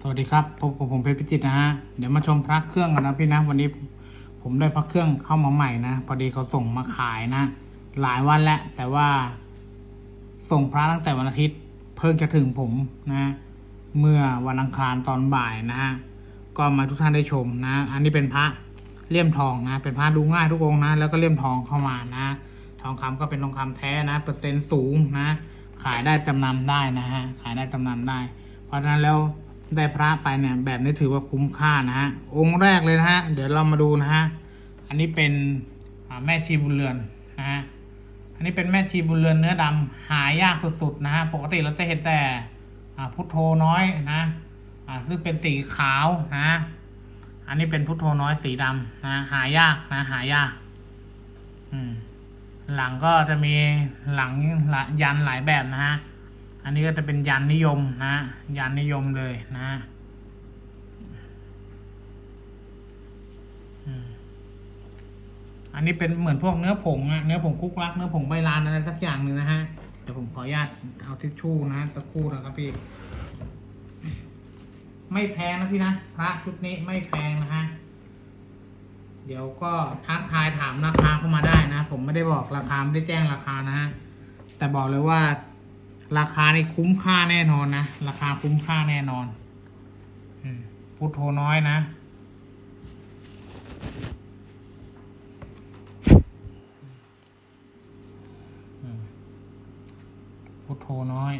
สวัสดีครับพบกับผมเพชรพิจิตนะฮะเดี๋ยวมาชมพระเครื่องกันนะพี่นะวันนี้ผมได้พระเครื่องเข้ามาใหม่นะพอดีเขาส่งมาขายนะ หลายวันแล้วแต่ว่า ส่งพระตั้งแต่วันอาทิตย์ เพิ่งจะถึงผมนะ เมื่อวันอังคารตอนบ่ายนะฮะก็มาทุกท่านได้ชมนะ อันนี้เป็นพระเลี่ยมทองนะ เป็นพระดูง่ายทุกองนะ แล้วก็เลี่ยมทองเข้ามานะ ทองคำก็เป็นทองคำแท้นะ เปอร์เซ็นต์สูงนะ ขายได้จำนำได้นะฮะขายได้จำนำได้ เพราะฉะนั้นแล้ว ได้พระไปเนี่ยแบบนี้ถือว่าคุ้มค่านะฮะองค์แรกเลยนะฮะเดี๋ยวเรามาดูนะฮะอันนี้เป็นแม่ชีบุญเรือนนะฮะอันนี้เป็นแม่ชีบุญเรือนเนื้อดำหายากสุดๆนะฮะปกติเราจะเห็นแต่พุทโธน้อยนะอ่าซึ่งเป็นสีขาวนะ อันนี้เป็นพุทโธน้อยสีดำนะหายากนะหายากอืมหลังก็จะมีหลังยันหลายแบบนะฮะ อันนี้ก็จะเป็นยันนิยมนะยันนิยมเลยนะอันนี้เป็นเหมือนพวกเนื้อผงอะเนื้อผงคุกลักเนื้อผงใบลานอะไรสักอย่างหนึ่งนะฮะเดี๋ยวผมขออนุญาตเอาทิชชู่นะสักครู่นะครับพี่ ไม่แพงนะพี่นะพระชุดนี้ไม่แพงนะฮะเดี๋ยวก็ทักทายถามราคาเข้ามาได้นะ ผมไม่ได้บอกราคาไม่ได้แจ้งราคานะฮะแต่บอกเลยว่า ราคานี่คุ้มค่าแน่นอนนะ ราคาคุ้มค่าแน่นอนพุทโธน้อยนะพุทโธน้อย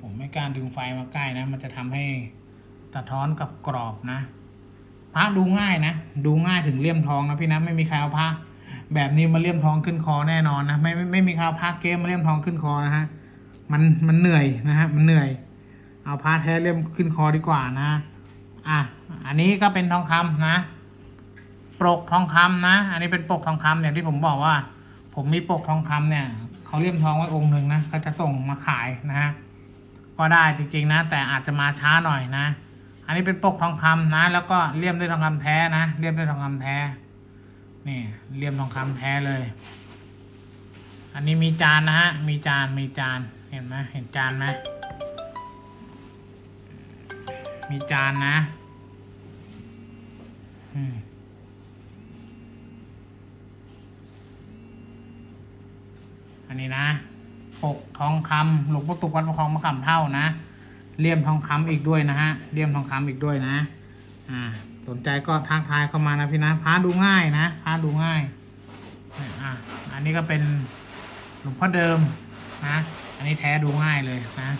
ผมไม่กล้ารดึงไฟมาใกล้นะ มันจะทำให้สะท้อนกับกรอบนะพระดูง่ายนะ ดูง่ายถึงเลี่ยมทองนะพี่นะ ไม่มีใครเอาพระ แบบนี้มาเลี่ยมทองขึ้นคอแน่นอนนะไม่ไม่ไม่มีใครเอาพระเกมมาเลี่ยมทองขึ้นคอนะฮะมันมันเหนื่อยนะฮะมันเหนื่อย เอาพระแท้เลี่ยมขึ้นคอดีกว่านะ อะอันนี้ก็เป็นทองคำนะปกทองคำนะ อันนี้เป็นปกทองคำอย่างที่ผมบอกว่า ผมมีปกทองคำเนี่ยเขาเลี่ยมทองไว้องค์หนึ่งนะก็จะส่งมาขายนะฮะก็ได้จริงๆนะ แต่อาจจะมาช้าหน่อยนะ อันนี้เป็นปกทองคำนะ แล้วก็เลี่ยมด้วยทองคำแท้นะเลี่ยมด้วยทองคำแท้ นี่เลี่ยมทองคำแท้เลย อันนี้มีจานนะฮะ มีจานมีจานเห็นไหมเห็นจานไหมมีจานนะอันนี้นะปกทองคำหลวงปู่ตุกวัดประคองมะขามเท่านะเลี่ยมทองคำอีกด้วยนะฮะเลี่ยมทองคำอีกด้วยนะ อ่า สนใจก็ทักทายเข้ามานะพี่นะพาดูง่ายนะพาดูง่ายเนี่ยอะอันนี้ก็เป็นหลวงพ่อเดิมนะอันนี้แท้ดูง่ายเลยนะ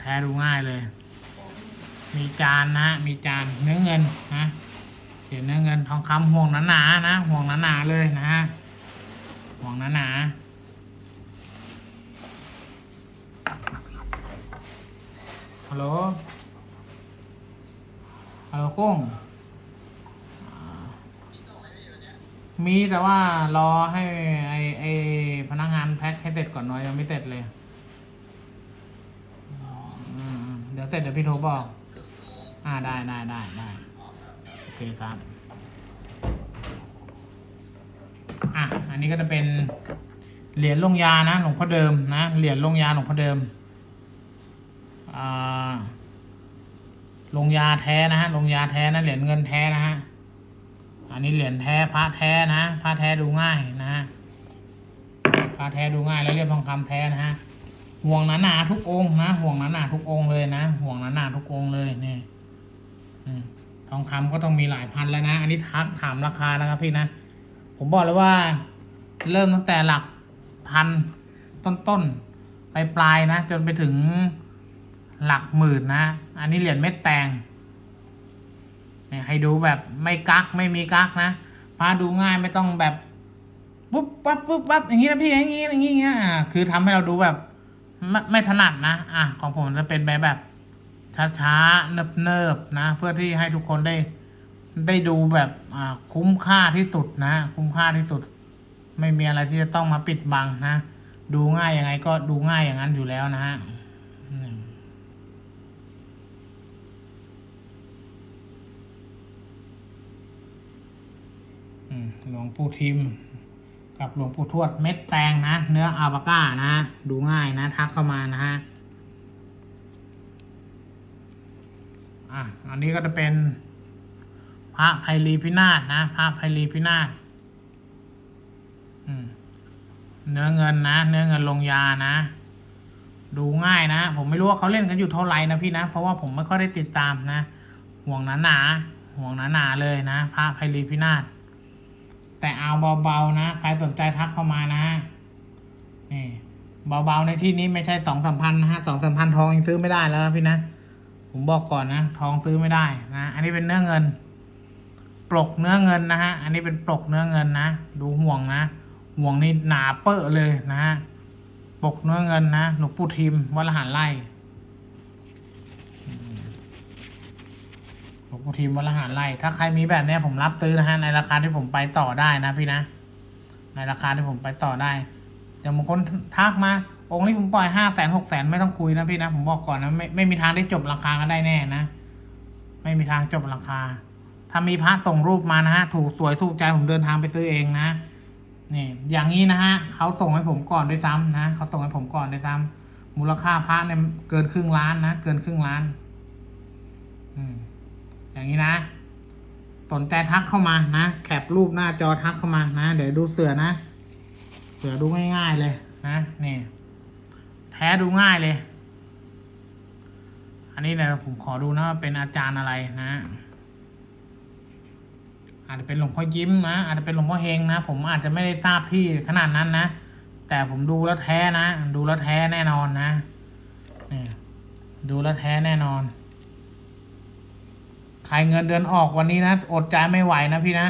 แท้ดูง่ายเลย มีจานนะ มีจานเนื้อเงินนะเห็นเนื้อเงินทองคำห่วงหนาๆนะห่วงหนาๆเลยนะฮะห่วงหนาๆฮัลโหลฮัลโหลกุ้งอ่า มีแต่ว่ารอให้ไอไอพนักงานแพ็คให้เสร็จก่อนหน่อยยังไม่เสร็จเลยอืมเดี๋ยวเสร็จเดี๋ยวพี่โทรบอก อ่าได้ได้ได้ได้โอเคครับ อะอันนี้ก็จะเป็นเหรียญลงยานะหลวงพ่อเดิมนะเหรียญลงยาหลวงพ่อเดิมอ่าลงยาแท้นะฮะลงยาแท้นะเหรียญเงินแท้นะฮะ อันนี้เหรียญแท้พระแท้นะพระแท้ดูง่ายนะฮะพระแท้ดูง่ายแล้วเรียกทองคำแท้นะฮะห่วงหนาๆทุกองนะห่วงหนาๆทุกองเลยนะห่วงหนาๆทุกองเลยนี่ทองคำก็ต้องมีหลายพันแล้วนะ อันนี้ทักถามราคาแล้วครับพี่นะ ผมบอกเลยว่า เริ่มตั้งแต่หลักพันต้นๆไปปลายนะ จนไปถึงหลักหมื่นนะ อันนี้เหรียญเม็ดแตง เนี่ยให้ดูแบบไม่กักไม่มีกักนะพาดูง่ายไม่ต้องแบบปุ๊บปั๊บปุ๊บปั๊บอย่างนี้นะพี่อย่างนี้อย่างนี้อย่างนี้อ่าคือทำให้เราดูแบบไม่ไม่ถนัดนะอะของผมจะเป็นแบบแบบช้าๆเนิบๆนะ เพื่อที่ให้ทุกคนได้ได้ดูแบบอ่าคุ้มค่าที่สุดนะ คุ้มค่าที่สุด ไม่มีอะไรที่จะต้องมาปิดบังนะ ดูง่ายยังไงก็ดูง่ายอย่างนั้นอยู่แล้วนะฮะอืม อืม หลวงปู่ทิม กับหลวงปู่ทวดเม็ดแตงนะ เนื้ออาบาก้านะ ดูง่ายนะ ทักเข้ามานะฮะอะอันนี้ก็จะเป็น พระไพรีพินาศนะ พระไพรีพินาศเนื้อเงินนะ เนื้อเงินลงยานะ ดูง่ายนะ ผมไม่รู้ว่าเขาเล่นกันอยู่เท่าไหร่นะพี่นะ เพราะว่าผมไม่ค่อยได้ติดตามนะ ห่วงหนาหนาห่วงหนาหนาเลยนะ พระไพรีพินาศ แต่เอาเบาๆนะใครสนใจทักเข้ามานะนี่เบาๆในที่นี้ไม่ใช่สองสามพันนะฮะสองสามพันทองยังซื้อไม่ได้แล้วนะพี่นะผมบอกก่อนนะทองซื้อไม่ได้นะอันนี้เป็นเนื้อเงิน ปลกเนื้อเงินนะฮะอันนี้เป็นปลกเนื้อเงินนะดูห่วงนะห่วงนี่หนาเปอะเลยนะฮะปลกเนื้อเงินนะหลวงปู่ทิมวัดละหารไร่อืม หลวงปู่ทิมวัละหารไร่ถ้าใครมีแบบเนี้ยผมรับซื้อนะฮะในราคาที่ผมไปต่อได้นะพี่นะ ในราคาที่ผมไปต่อได้อย่บางคนทักมา องค์นี้ผมปล่อยห้าแสนหกแสนไม่ต้องคุยนะพี่นะผมบอกก่อนนะไม่ไม่มีทางได้จบราคากันได้แน่นะไม่มีทางจบราคา ถ้ามีพระส่งรูปมานะฮะถูกสวยถูกใจผมเดินทางไปซื้อเองนะนี่อย่างนี้นะฮะเขาส่งให้ผมก่อนด้วยซ้ำนะเขาส่งให้ผมก่อนด้วยซ้ำมูลค่าพระเนี่ยเกินครึ่งล้านนะเกินครึ่งล้าน อืม อย่างนี้นะ สนใจทักเข้ามานะ แคปรูปหน้าจอทักเข้ามานะ เดี๋ยวดูเสือนะ เสือดูง่ายๆเลยนะนี่ แท้ดูง่ายเลย อันนี้เดี๋ยวผมขอดูนะว่าเป็นอาจารย์อะไรนะอาจจะเป็นหลวงพ่อยิ้มนะ อาจจะเป็นหลวงพ่อเฮงนะ ผมอาจจะไม่ได้ทราบที่ขนาดนั้นนะ แต่ผมดูแล้วแท้นะ ดูแล้วแท้แน่นอนนะนี่ดูแล้วแท้แน่นอน ใครเงินเดือนออกวันนี้นะ อดใจไม่ไหวนะพี่นะ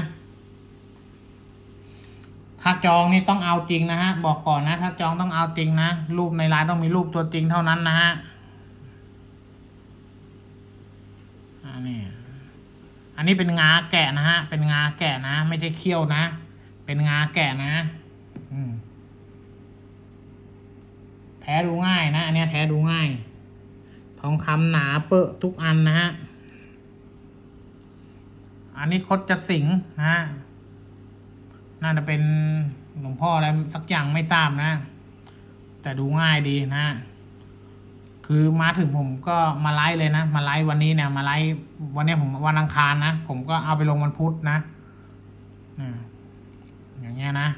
ถ้าจองนี่ต้องเอาจริงนะฮะ บอกก่อนนะ ถ้าจองต้องเอาจริงนะ รูปในไลน์ต้องมีรูปตัวจริงเท่านั้นนะฮะอันนี้อันนี้เป็นงาแกะนะฮะ เป็นงาแกะนะ ไม่ใช่เขี้ยวนะ เป็นงาแกะนะแท้ดูง่ายนะ อันนี้แท้ดูง่าย ทองคำหนาเปอะทุกอันนะฮะ อันนี้คดจะสิงนะฮะน่าจะเป็นหลวงพ่ออะไรสักอย่างไม่ทราบนะ แต่ดูง่ายดีนะ คือมาถึงผมก็มาไลฟ์เลยนะ มาไลฟ์วันนี้เนี่ย มาไลฟ์วันนี้ผมวันอังคารนะ ผมก็เอาไปลงวันพุธนะอ่าอย่างเงี้ยนะ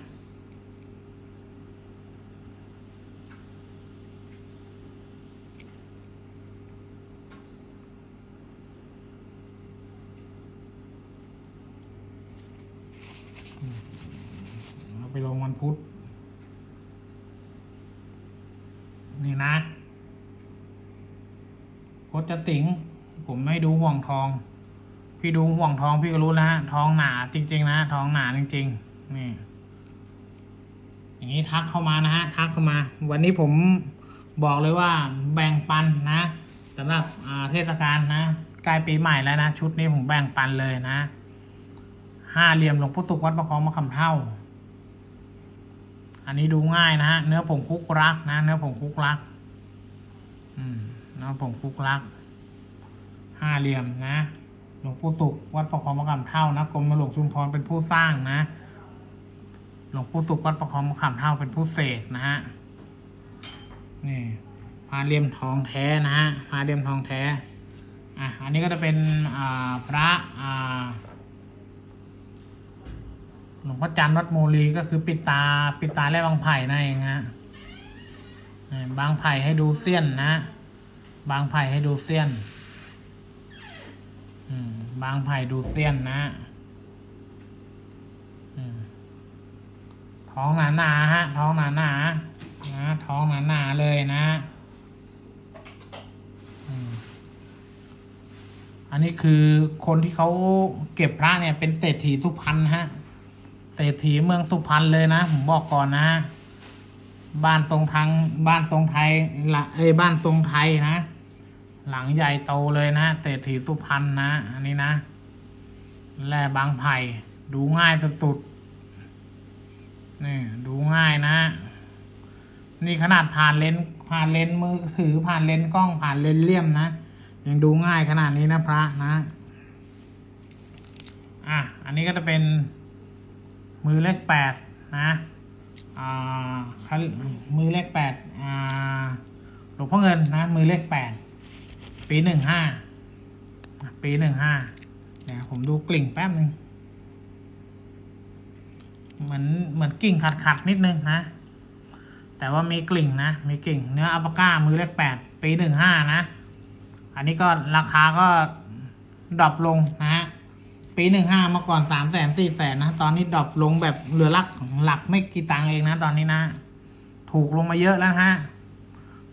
ไปลงวันพุธ นี่นะโคตรจะสิง ผมไม่ดูห่วงทอง พี่ดูห่วงทองพี่ก็รู้แล้วฮะทองหนาจริง ๆ นะทองหนาจริง ๆ นี่ อย่างนี้ทักเข้ามานะฮะ ทักเข้ามา วันนี้ผมบอกเลยว่าแบ่งปันนะสำหรับเทศกาลนะใกล้ปีใหม่แล้วนะ ชุดนี้ผมแบ่งปันเลยนะห้าเหลี่ยมหลวงพุทสุขวัดประคองมะขำเท่า อันนี้ดูง่ายนะฮะเนื้อผงคุกรักนะ เนื้อผงคุกรัก อืมเนื้อผงคุกรักห้าเหลี่ยมนะ หลวงปู่สุขวัดประคองมะขำเท่านะกรมหลวงชุมพรเป็นผู้สร้างนะ หลวงปู่สุขวัดประคองมะขำเท่าเป็นผู้เสกนะฮะนี่พาเหลี่ยมทองแท้นะฮะพาเหลี่ยมทองแท้อะอันนี้ก็จะเป็นอ่าพระอ่า หลวงพ่อจันทร์วัดโมลีก็คือปิดตาปิดตาและบางไผ่นั่นเองฮะบางไผ่ให้ดูเสี้ยนนะ บางไผ่ให้ดูเสี้ยนบางไผ่ดูเสี้ยนนะท้องหนาหนาฮะ ท้องหนาหนานะท้องหนาหนาเลยนะอันนี้คือคนที่เขาเก็บพระเนี่ยเป็นเศรษฐีสุพรรณฮะ รษฐีเมืองสุพรรณเลยนะ ผมบอกก่อนนะ บ้านทรงทางบ้านทรงไทยละเอ้บ้านทรงไทยนะ หลังใหญ่โตเลยนะ เศรษฐีสุพรรณนะ อันนี้นะแร่บางไผ่ดูง่ายสุดๆนี่ดูง่ายนะ นี่ขนาดผ่านเลนส์ผ่านเลนส์มือถือผ่านเลนส์กล้องผ่านเลนส์เลี่ยมนะยังดูง่ายขนาดนี้นะพระนะ อะ อันนี้ก็จะเป็น มือเลขแปดนะอ่ามือเลขแปดอ่าหลวงพ่อเงินนะมือเลขแปดปีหนึ่งห้าปีหนึ่งห้าเดี๋ยวผมดูกลิ่งแป๊บหนึ่งเหมือนเหมือนกิ่งขัดขัดๆนิดนึงนะ แต่ว่ามีกลิ่งนะ มีกลิ่งเนื้ออัปก้ามือเลขแปดปีหนึ่งห้านะ อันนี้ก็ราคาก็ดรอปลงนะฮะ ปีหนึ่งห้าเมื่อก่อนสามแสนสี่แสนนะ ตอนนี้ดรอปลงแบบเหลือหลักหลักไม่กี่ตังค์เองนะ ตอนนี้นะ ถูกลงมาเยอะแล้วฮะ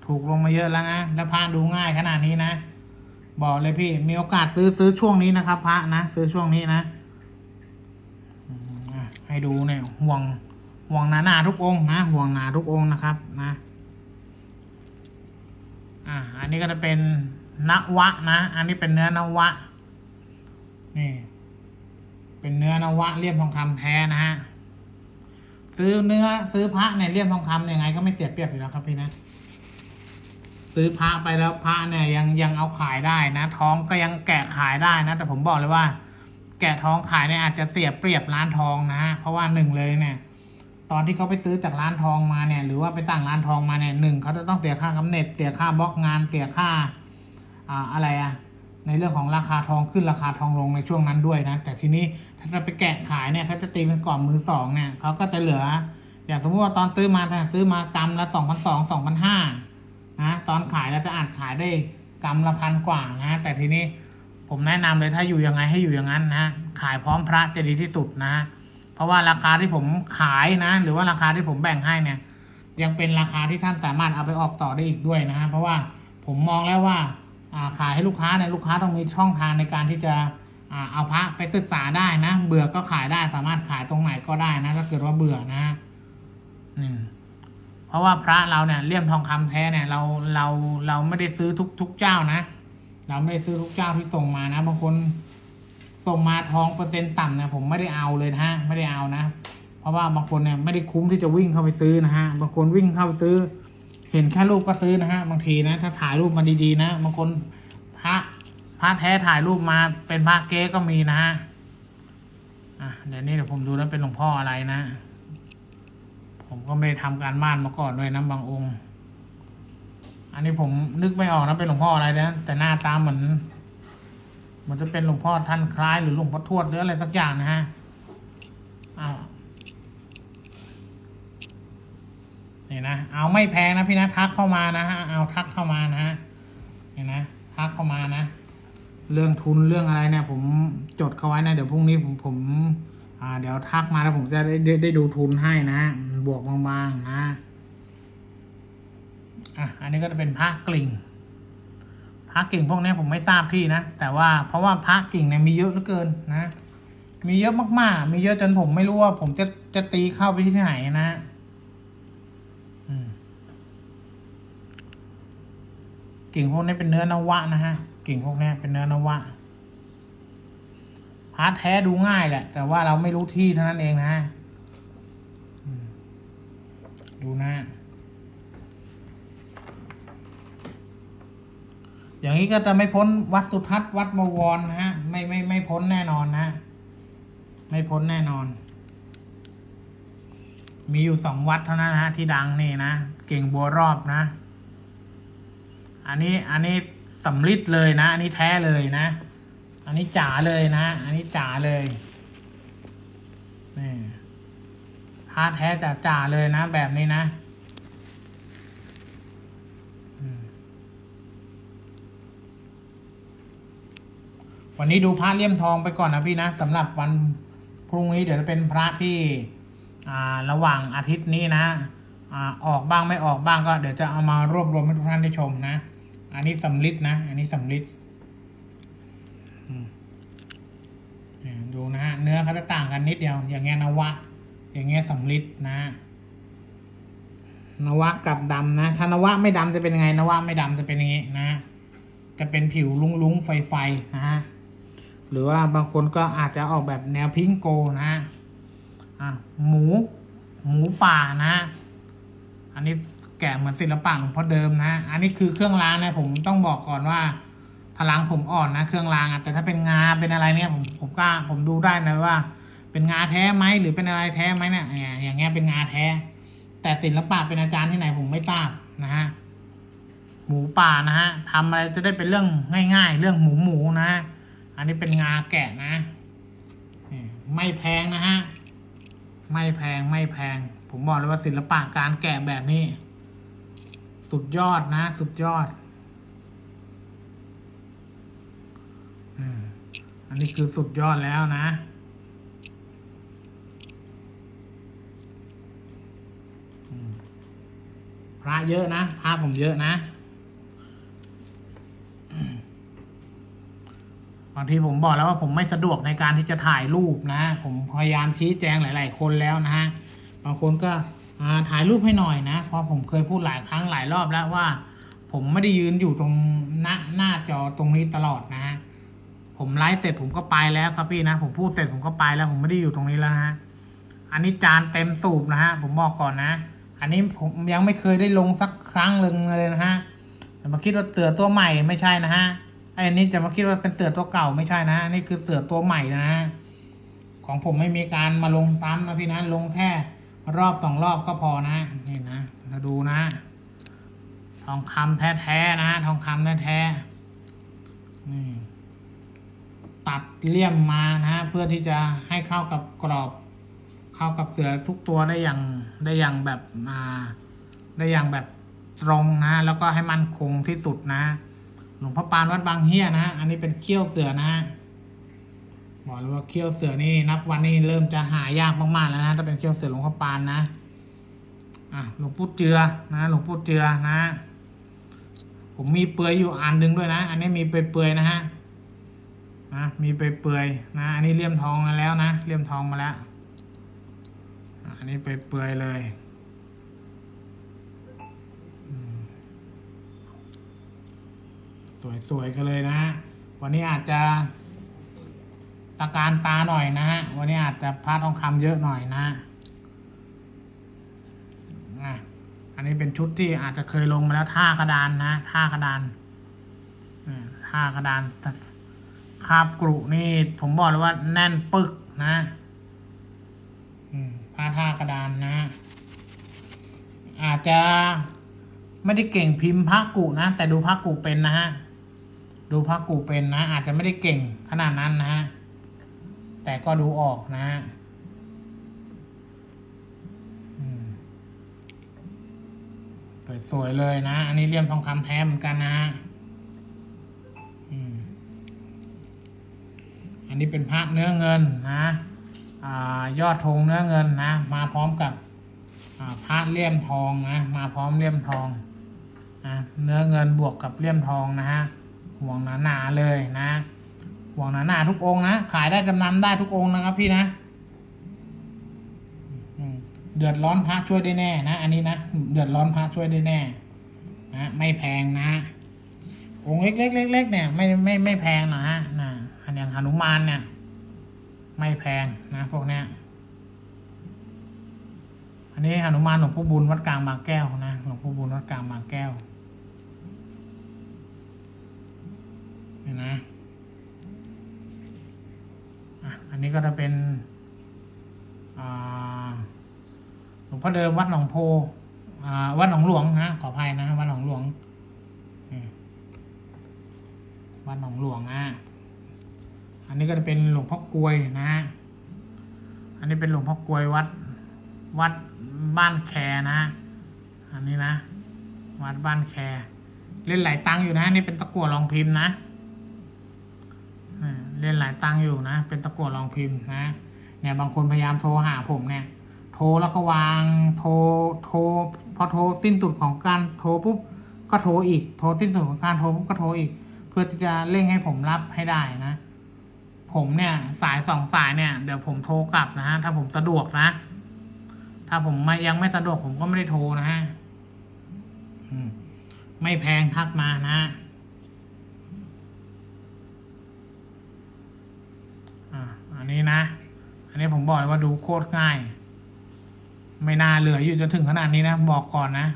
ถูกลงมาเยอะแล้วนะ แล้วพระดูง่ายขนาดนี้นะ บอกเลยพี่ มีโอกาสซื้อซื้อช่วงนี้นะครับพระนะ ซื้อช่วงนี้นะ ให้ดูเนี่ยห่วงห่วงหนาหนาทุกองนะ ห่วงหนาทุกองนะครับนะ อะอันนี้ก็จะเป็นนวะนะ อันนี้เป็นเนื้อนวะนี่ เป็นเนื้อนวะเลี่ยมทองคำแท้นะฮะซื้อเนื้อซื้อพระเนี่ยเลี่ยมทองคำยังไงก็ไม่เสียเปรียบอยู่แล้วครับพี่นะ ซื้อพระไปแล้วพระเนี่ยยังยังเอาขายได้นะ ท้องก็ยังแกะขายได้นะ แต่ผมบอกเลยว่า แกะท้องขายเนี่ยอาจจะเสียเปรียบร้านทองนะฮะเพราะว่าหนึ่งเลยเนี่ย ตอนที่เขาไปซื้อจากร้านทองมาเนี่ย หรือว่าไปสั่งร้านทองมาเนี่ยหนึ่งเขาจะต้องเสียค่ากำเนิดเสียค่าบล็อกงานเสียค่า อ่าอะไรอะ ในเรื่องของราคาทองขึ้นราคาทองลงในช่วงนั้นด้วยนะ แต่ทีนี้ถ้าจะไปแกะขายเนี่ยเขาจะตีเป็นกล่องมือสองเนี่ยเขาก็จะเหลือ อย่างสมมติว่าตอนซื้อมาถ้าซื้อมากรัมละสองพันสองสองพันห้านะตอนขายเราจะอาจขายได้กรัมละพันกว่านะ แต่ทีนี้ผมแนะนำเลยถ้าอยู่ยังไงให้อยู่อย่างนั้นนะขายพร้อมพระจะดีที่สุดนะ เพราะว่าราคาที่ผมขายนะ หรือว่าราคาที่ผมแบ่งให้เนี่ย ยังเป็นราคาที่ท่านสามารถเอาไปออกต่อได้อีกด้วยนะเพราะว่าผมมองแล้วว่า ขายให้ลูกค้าเนี่ยลูกค้าต้องมีช่องทางในการที่จะอเอาพระไปศึกษาได้นะ เบื่อก็ขายได้สามารถขายตรงไหนก็ได้นะถ้าเกิดว่าเบื่อนะอืมเพราะว่าพระเราเนี่ยเลี่ยมทองคำแท้เนี่ยเราเราเราไม่ได้ซื้อทุกทุกเจ้านะ เราไม่ได้ซื้อทุกเจ้าที่ส่งมานะบางคนส่งมาทองเปอร์เซ็นต์ต่ำนี่ยผมไม่ได้เอาเลยนะฮะไม่ได้เอานะ เพราะว่าบางคนเนี่ยไม่ได้คุ้มที่จะวิ่งเข้าไปซื้อนะฮะบางคนวิ่งเข้าไปซื้อ เห็นแค่รูปก็ซื้อนะฮะบางทีนะ ถ้าถ่ายรูปมาดีๆนะบางคนพระพระแท้ถ่ายรูปมาเป็นพระเก๊ก็มีนะฮะอะเดี๋ยวนี้เดี๋ยวผมดูนะเป็นหลวงพ่ออะไรนะ ผมก็ไม่ได้ทำการบ้านมาก่อนด้วยนะบางองค์ อันนี้ผมนึกไม่ออกนะเป็นหลวงพ่ออะไรนะแต่หน้าตาเหมือนเหมันจะเป็นหลวงพ่อท่านคล้ายหรือหลวงพ่อทวดหรืออะไรสักอย่างนะฮะอ้าว นี่นะ เอาไม่แพงนะพี่นะทักเข้ามานะฮะ เอาทักเข้ามานะฮะนี่นะทักเข้ามานะ เรื่องทุนเรื่องอะไรเนี่ย ผมจดเขาไว้นะ เดี๋ยวพรุ่งนี้ผมผม อ่า เดี๋ยวทักมาแล้วผมจะได้ได้ได้ดูทุนให้นะ บวกบางๆนะอะ อันนี้ก็จะเป็นพระกลิ่งพระกิ่งพวกนี้ผมไม่ทราบที่นะ แต่ว่าเพราะว่าพระกิ่งเนี่ยมีเยอะเหลือเกินนะ มีเยอะมากๆ มีเยอะจนผมไม่รู้ว่าผมจะจะตีเข้าไปที่ไหนนะอืม กิ่งพวกนี้เป็นเนื้อนวะนะฮะ กิ่งพวกนี้เป็นเนื้อนวะพาร์ทแท้ดูง่ายแหละ แต่ว่าเราไม่รู้ที่เท่านั้นเองนะดูนะ อย่างนี้ก็จะไม่พ้นวัดสุทัศน์วัดบวรนะฮะ ไม่ไม่ไม่พ้นแน่นอนนะ ไม่พ้นแน่นอน มีอยู่สองวัดเท่านั้นนะฮะที่ดังนี่นะ เก่งบัวรอบนะ อันนี้อันนี้สำลิดเลยนะ อันนี้แท้เลยนะ อันนี้จ๋าเลยนะ อันนี้จ๋าเลยนี่พาแท้จ๋าจ๋าเลยนะ แบบนี้นะวันนี้ดูพระเลี่ยมทองไปก่อนนะพี่นะสำหรับวันพรุ่งนี้เดี๋ยวจะเป็นพระที่อ่าระหว่างอาทิตย์นี้นะอ่าออกบ้างไม่ออกบ้างก็เดี๋ยวจะเอามารวบรวมให้ทุกท่านได้ชมนะ อันนี้สำลิดนะ อันนี้สำลิดดูนะฮะ เนื้อเขาจะต่างกันนิดเดียว อย่างเงี้ยนวะ อย่างเงี้ยสำลิดนะ นวะกับดำนะ ถ้านวะไม่ดำจะเป็นไง นวะไม่ดำจะเป็นอย่างงี้นะ จะเป็นผิวลุ้งๆไฟๆนะฮะ หรือว่าบางคนก็อาจจะออกแบบแนวพิงโกนะอะหมู หมูป่านะ อันนี้ แกะเหมือนศิลปะหลวงพ่อเดิมนะอันนี้คือเครื่องรางนะผมต้องบอกก่อนว่า พลังผมอ่อนนะเครื่องรางอะแต่ถ้าเป็นงาเป็นอะไรเนี่ยผมผมกล้าผมดูได้นะว่า เป็นงาแท้ไหมหรือเป็นอะไรแท้ไหมเนี่ยอย่างเงี้ยเป็นงาแท้ แต่ศิลปะเป็นอาจารย์ที่ไหนผมไม่ทราบนะฮะหมูป่านะฮะทำอะไรจะได้เป็นเรื่องง่ายๆ เรื่องหมูหมูนะฮะอันนี้เป็นงาแกะนะไม่แพงนะฮะไม่แพงไม่แพง ผมบอกเลยว่าศิลปะการแกะแบบนี้ สุดยอดนะ สุดยอด อันนี้คือสุดยอดแล้วนะ พระเยอะนะ พระผมเยอะนะ บางทีผมบอกแล้วว่าผมไม่สะดวกในการที่จะถ่ายรูปนะ ผมพยายามชี้แจงหลาย ๆ คนแล้วนะฮะ บางคนก็ ถ่ายรูปให้หน่อยนะเพราะผมเคยพูดหลายครั้งหลายรอบแล้วว่า ผมไม่ได้ยืนอยู่ตรงหน้าหน้าจอตรงนี้ตลอดนะฮะผมไลฟ์เสร็จผมก็ไปแล้วครับพี่นะ ผมพูดเสร็จผมก็ไปแล้ว ผมไม่ได้อยู่ตรงนี้แล้วฮะอันนี้จานเต็มสูบนะฮะผมบอกก่อนนะ อันนี้ผมยังไม่เคยได้ลงสักครั้งเลยเลยนะฮะจะมาคิดว่าเสือตัวใหม่ไม่ใช่นะฮะไอ้อันนี้จะมาคิดว่าเป็นเสือตัวเก่าไม่ใช่นะอันนี่คือเสือตัวใหม่นะฮะของผมไม่มีการมาลงซ้ำนะพี่นะลงแค่ รอบสองรอบก็พอนะนี่นะมาดูนะ ทองคำแท้ๆนะทองคำแท้ๆนี่ตัดเลี่ยมมานะเพื่อที่จะให้เข้ากับกรอบ เข้ากับเสือทุกตัวได้อย่างได้อย่างแบบอ่าได้อย่างแบบตรงนะ แล้วก็ให้มันคงที่สุดนะ หลวงพ่อปานวัดบางเฮียนะ อันนี้เป็นเขี้ยวเสือนะ บอกเลยว่าเขี้ยวเสือนี่นับวันนี้เริ่มจะหายากมากๆแล้วนะถ้าเป็นเขี้ยวเสือหลวงพ่อปานนะอะหลวงปู่เจือนะหลวงปู่เจือนะ ผมมีเปือยอยู่อันหนึ่งด้วยนะ อันนี้มีเปือยๆนะฮะนะมีเปือยๆนะ อันนี้เลี่ยมทองมาแล้วนะเลี่ยมทองมาแล้วอันนี้เปือยๆเลยสวยๆกันเลยนะ วันนี้อาจจะ ตะการตาหน่อยนะฮะ วันนี้อาจจะพลาดทองคำเยอะหน่อยนะอะอันนี้เป็นชุดที่อาจจะเคยลงมาแล้วท่ากระดานนะท่ากระดานท่ากระดานคาบกรุนี่ผมบอกเลยว่าแน่นปึกนะผ้าท่ากระดานนะ อาจจะไม่ได้เก่งพิมพ์พระกุนะ แต่ดูพระกุเป็นนะฮะดูพระกุเป็นนะ อาจจะไม่ได้เก่งขนาดนั้นนะฮะ แต่ก็ดูออกนะฮะสวยๆเลยนะ อันนี้เลี่ยมทองคำแท้เหมือนกันนะฮะอันนี้เป็นพระเนื้อเงินนะอยอดธงเนื้อเงินนะ มาพร้อมกับอ่าพระเลี่ยมทองนะ มาพร้อมเลี่ยมทองนะเนื้อเงินบวกกับเลี่ยมทองนะฮะห่วงหนาๆเลยนะ ห่วงหนาๆทุกองนะ ขายได้จำนำได้ทุกองนะครับพี่นะเดือดร้อนพระช่วยได้แน่นะ อันนี้นะ เดือดร้อนพระช่วยได้แน่นะไม่แพงนะองค์เล็กๆเล็กๆเนี่ยไม่ไม่ไม่แพงนะนะอันอย่างหนุมานเนี่ย ไม่แพงนะพวกเนี้ยอันนี้หนุมานหลวงพ่อบุญวัดกลางบางแก้วนะหลวงพ่อบุญวัดกลางบางแก้วนี่นะ อันนี้ก็จะเป็นหลวงพ่อเดิมวัดหนองโพวัดหนองหลวงนะขออภัยนะวัดหนองหลวงวัดหนองหลวงอะอันนี้ก็จะเป็นหลวงพ่อกลวยนะ อันนี้เป็นหลวงพ่อกลวยวัดวัดบ้านแคนะ อันนี้นะ วัดบ้านแคเล่นหลายตังอยู่นะนี่เป็นตะกั่วรองพิมพ์นะ เล่นหลายตังอยู่นะ เป็นตะกั่วรองพิมพ์นะเนี่ยบางคนพยายามโทรหาผมเนี่ย โทรแล้วก็วางโทรโทรพอโทรสิ้นสุดของการโทรปุ๊บก็โทรอีก โทรสิ้นสุดของการโทรปุ๊บก็โทรอีก เพื่อที่จะเร่งให้ผมรับให้ได้นะ ผมเนี่ยสายสองสายเนี่ยเดี๋ยวผมโทรกลับนะฮะถ้าผมสะดวกนะ ถ้าผมม่ยังไม่สะดวกผมก็ไม่ได้โทรนะฮะไม่แพงทักมานะอ่า อั นนี้นะ อันนี้ผมบอกเลยว่าดูโคตรง่าย ไม่น่าเหลืออยู่จนถึงขนาดนี้นะ บอกก่อนนะ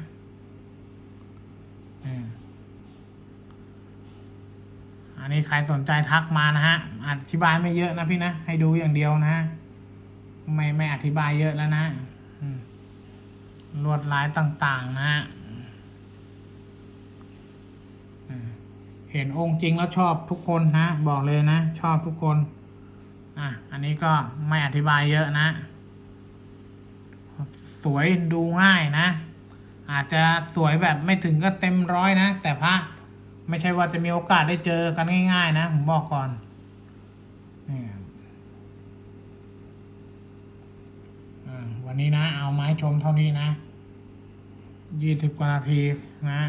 อันนี้ใครสนใจทักมานะฮะ อธิบายไม่เยอะนะพี่นะ ให้ดูอย่างเดียวนะฮะ ไม่ไม่อธิบายเยอะแล้วนะลวดลายต่างๆนะฮะเห็นองค์จริงแล้วชอบทุกคนนะ บอกเลยนะ ชอบทุกคน อะ อันนี้ก็ไม่อธิบายเยอะนะ สวยดูง่ายนะ อาจจะสวยแบบไม่ถึงก็เต็มร้อยนะ แต่พระไม่ใช่ว่าจะมีโอกาสได้เจอกันง่าย ๆ นะ ผมบอกก่อนอวันนี้นะ เอาไม้ชมเท่านี้นะยี่สิบกว่านาทีนะ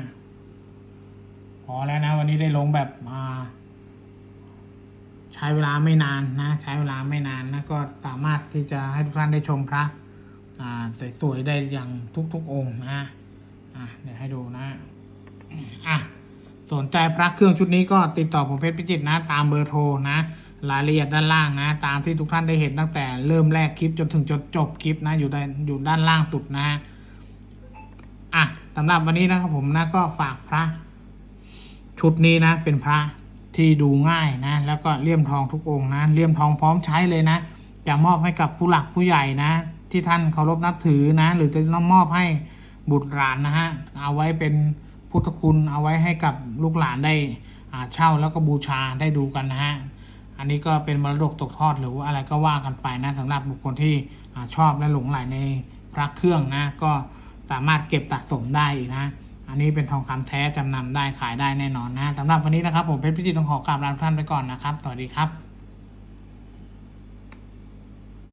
พอแล้วนะ วันนี้ได้ลงแบบอ่า ใช้เวลาไม่นานนะ ใช้เวลาไม่นานนะก็สามารถที่จะให้ทุกท่านได้ชมพระสวยๆได้อย่างทุกๆองค์นะอะเดี๋ยวให้ดูนะอะสนใจพระเครื่องชุดนี้ก็ติดต่อผมเพชรพิจิตนะ ตามเบอร์โทรนะรายละเอียดด้านล่างนะ ตามที่ทุกท่านได้เห็นตั้งแต่เริ่มแรกคลิปจนถึงจนจบคลิปนะ อยู่ด้านอยู่ด้านล่างสุดนะอะสำหรับวันนี้นะครับผมนะก็ฝากพระ ชุดนี้นะ เป็นพระ ที่ดูง่ายนะ แล้วก็เลี่ยมทองทุกองค์นะเลี่ยมทองพร้อมใช้เลยนะ จะมอบให้กับผู้หลักผู้ใหญ่นะ ที่ท่านเคารพนับถือนะ หรือจะต้องมอบให้บุตรหลานนะฮะเอาไว้เป็นพุทธคุณเอาไว้ให้กับลูกหลานได้เช่าแล้วก็บูชาได้ดูกันนะฮะอันนี้ก็เป็นมรดกตกทอดหรือว่าอะไรก็ว่ากันไปนะสำหรับบุคคลที่อชอบและหลงใหลในพระเครื่องนะ ก็สามารถเก็บสะสมได้นะ อันนี้เป็นทองคำแท้จำนำได้ขายได้แน่นอนนะสำหรับวันนี้นะครับผมเพชรพิจิตรต้องขอกราบลาทุกท่านไปก่อนนะครับ สวัสดีครับ